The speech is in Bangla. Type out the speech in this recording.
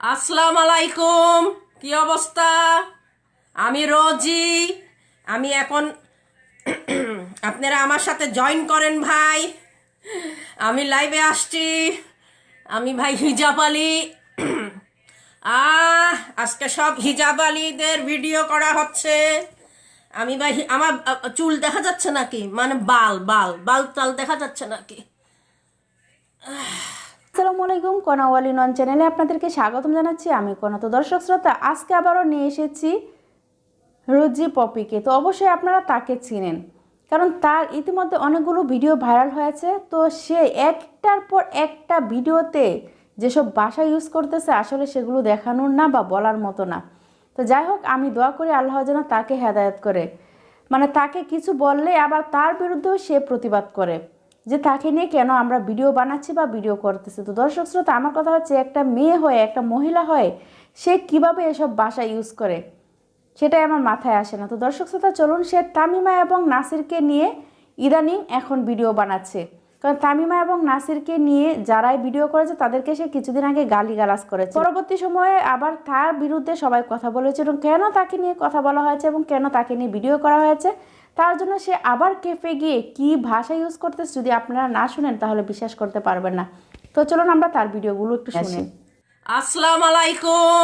আসসালাম আলাইকুম কি অবস্থা? আমি রোজি। আমি এখন আপনারা আমার সাথে জয়েন করেন ভাই। আমি লাইভে আসছি। আমি ভাই হিজাব আলী। আজকে সব হিজাব আলীদের ভিডিও করা হচ্ছে। আমি ভাই, আমার চুল দেখা যাচ্ছে নাকি? মানে বাল বাল বাল তাল দেখা যাচ্ছে নাকি? আসসালামু আলাইকুম, কনাওয়ালি নন চ্যানেলে আপনাদেরকে স্বাগতম জানাচ্ছি। আমি কোনা তো দর্শক শ্রোতা, আজকে আবারও নিয়ে এসেছি রুজি পপিকে। তো অবশ্যই আপনারা তাকে চিনেন, কারণ তার ইতিমধ্যে অনেকগুলো ভিডিও ভাইরাল হয়েছে। তো সে একটার পর একটা ভিডিওতে যেসব ভাষা ইউজ করতেছে, আসলে সেগুলো দেখানোর না বা বলার মতো না। তো যাই হোক, আমি দোয়া করি আল্লাহ যেন তাকে হেদায়েত করে। মানে তাকে কিছু বললে আবার তার বিরুদ্ধেও সে প্রতিবাদ করে। যে তাকে নিয়ে কেন আমরা ভিডিও বানাচ্ছি বা ভিডিও করতেছি। তো দর্শক শ্রোতা, আমার কথা হচ্ছে একটা মেয়ে হয়ে, একটা মহিলা হয়ে, সে কীভাবে এসব বাসা ইউজ করে? সেটাই আমার মাথায় আসে না। তো দর্শক শ্রোতা, চলুন সে তামিমা এবং নাসিরকে নিয়ে ইদানিং এখন ভিডিও বানাচ্ছে। কারণ তামিমা এবং নাসিরকে নিয়ে যারাই ভিডিও করেছে, তাদেরকে সে কিছুদিন আগে গালি গালাজ করেছে। পরবর্তী সময়ে আবার তার বিরুদ্ধে সবাই কথা বলেছে এবং কেন তাকে নিয়ে কথা বলা হয়েছে এবং কেন তাকে নিয়ে ভিডিও করা হয়েছে তার জন্য সে আবার কেফে গিয়ে কি ভাষা ইউজ করতেছে যদি আপনারা না শুনেন, তাহলে বিশ্বাস করতে পারবেন না। তো চলুন আমরা তার ভিডিওগুলো একটু শুনি। আসসালাম আলাইকুম।